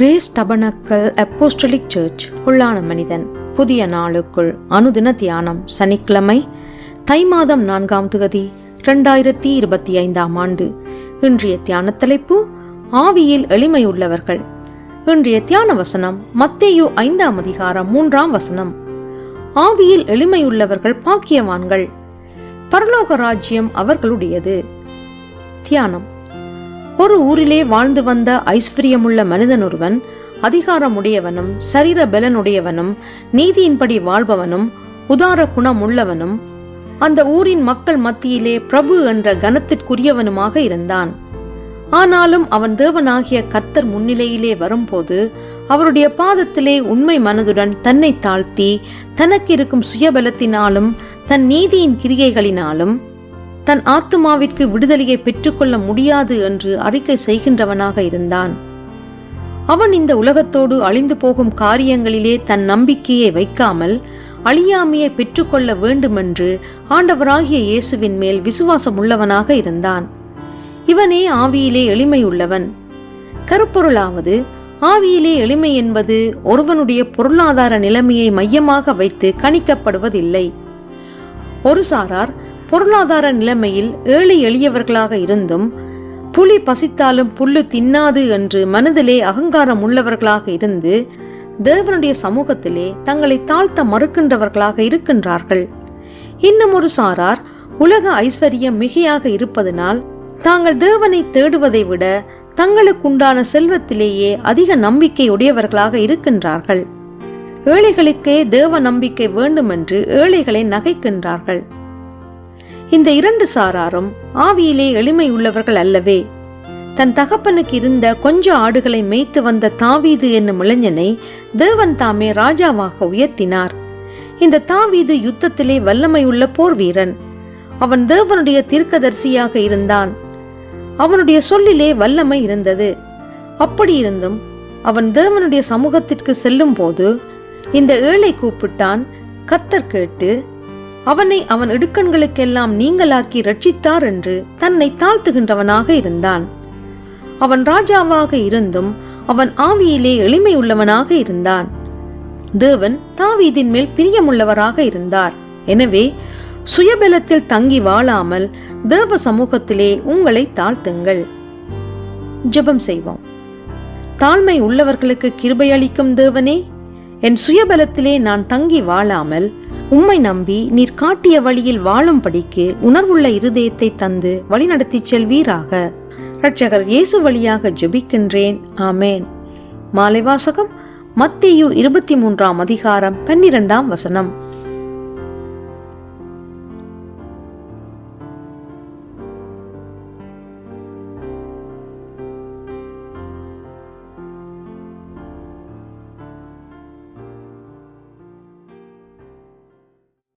Grace tabernacle apostolic search உள்ளான மனிதன். புதிய நாளுக்குள் அனுதின தியானம் சனிக்கிழமை தை மாதம் நான்காம் தொகுதி இரண்டாயிரத்தி இருபத்தி ஐந்தாம் ஆண்டு. இன்றைய தியான தலைப்பு ஆவியில் எளிமையுள்ளவர்கள். இன்றைய தியான வசனம் மத்தேயு ஐந்தாம் அதிகாரம் மூன்றாம் வசனம். ஆவியில் எளிமையுள்ளவர்கள் பாக்கியவான்கள். பரலோக ராஜ்யம் அவர்களுடையது. தியானம். ஒரு ஊரிலே வாழ்ந்து வந்த ஐஸ்வர்யமுள்ள மனிதன் ஒருவன் அதிகாரமுடையவனும் சரீர பலனுடையவனும் நீதியின்படி வாழ்பவனும் உதார குணமுள்ளவனும் அந்த ஊரின் மக்கள் மத்தியிலே பிரபு என்ற கனத்திற்குரியவனுமாக இருந்தான். ஆனாலும் அவன் தேவனாகிய கர்த்தர் முன்னிலையிலே வரும்போது அவருடைய பாதத்திலே உண்மை மனதுடன் தன்னை தாழ்த்தி தனக்கு இருக்கும் சுயபலத்தினாலும் தன் நீதியின் கிரியைகளினாலும் தன் ஆத்துமாவிற்கு விடுதலையை பெற்றுக்கொள்ள முடியாது என்று அறிக்கை செய்கின்றவனாக இருந்தான். அவன் இந்த உலகத்தோடு அழிந்து போகும் காரியங்களிலே தன் நம்பிக்கையை வைக்காமல் அழியாமையை பெற்றுக்கொள்ள வேண்டுமென்று ஆண்டவராகிய இயேசுவின் மேல் விசுவாசம் உள்ளவனாக இருந்தான். இவனே ஆவியிலே எளிமையுள்ளவன். கருப்பொருளாவது ஆவியிலே எளிமை என்பது ஒருவனுடைய பொருளாதார நிலைமையை மையமாக வைத்து கணிக்கப்படுவதில்லை. ஒரு சாரார் பொருளாதார நிலைமையில் ஏழை எளியவர்களாக இருந்தும் புலி பசித்தாலும் புல்லு தின்னாது என்று மனதிலே அகங்காரம் உள்ளவர்களாக இருந்து தேவனுடைய சமூகத்திலே தங்களை தாழ்த்த மறுக்கின்றவர்களாக இருக்கின்றார்கள். இன்னும் ஒரு சாரார் உலக ஐஸ்வர்யம் மிகையாக இருப்பதனால் தாங்கள் தேவனை தேடுவதை விட தங்களுக்குண்டான செல்வத்திலேயே அதிக நம்பிக்கை உடையவர்களாக இருக்கின்றார்கள். ஏழைகளுக்கே தேவ நம்பிக்கை வேண்டுமென்று ஏழைகளை நகைக்கின்றார்கள். இந்த இரண்டு சாராரும் ஆவியிலே எளிமை உள்ளவர்கள் அல்லவே. தன் தகப்பனுக்கு இருந்த கொஞ்ச ஆடுகளை மேய்த்து வந்த தாவீது என்னும் இளைஞனை தேவன் தாமே ராஜாவாக உயர்த்தினார். இந்த தாவீது யுத்தத்திலே வல்லமையுள்ள போர் வீரன். அவன் தேவனுடைய தீர்க்கதரிசியாக இருந்தான். அவனுடைய சொல்லிலே வல்லமை இருந்தது. அப்படி இருந்தும் அவன் தேவனுடைய சமூகத்திற்கு செல்லும் போது இந்த ஏழை கூப்பிட்டான் கத்தர் கேட்டு அவனை அவன் இடுக்கண்களுக்கெல்லாம் நீங்களாக்கி ரட்சித்தார் என்று தன்னை தாழ்த்துகின்றவனாக இருந்தான். அவன் ராஜாவாக இருந்தும் அவன் ஆவியிலே எளிமையுள்ளவனாக இருந்தான். தேவன் தாவீதின் மேல் பிரியமுள்ளவராக இருந்தார். எனவே சுயபலத்தில் தங்கி வாழாமல் தேவ சமூகத்திலே உங்களை தாழ்த்துங்கள். ஜெபம் செய்வோம். தாழ்மை உள்ளவர்களுக்கு கிருபையளிக்கும் தேவனே என் சுயபலத்திலே நான் தங்கி வாழாமல் உம்மை நம்பி நீர் காட்டிய வழியில் வாழும்படிக்கு உணர்வுள்ள இருதயத்தை தந்து வழிநடத்தி செல்வீராக. இரட்சகர் இயேசு வழியாக ஜெபிக்கின்றேன். ஆமேன். மாலை வாசகம் மத்தேயு இருபத்தி மூன்றாம் அதிகாரம் பன்னிரெண்டாம் வசனம்.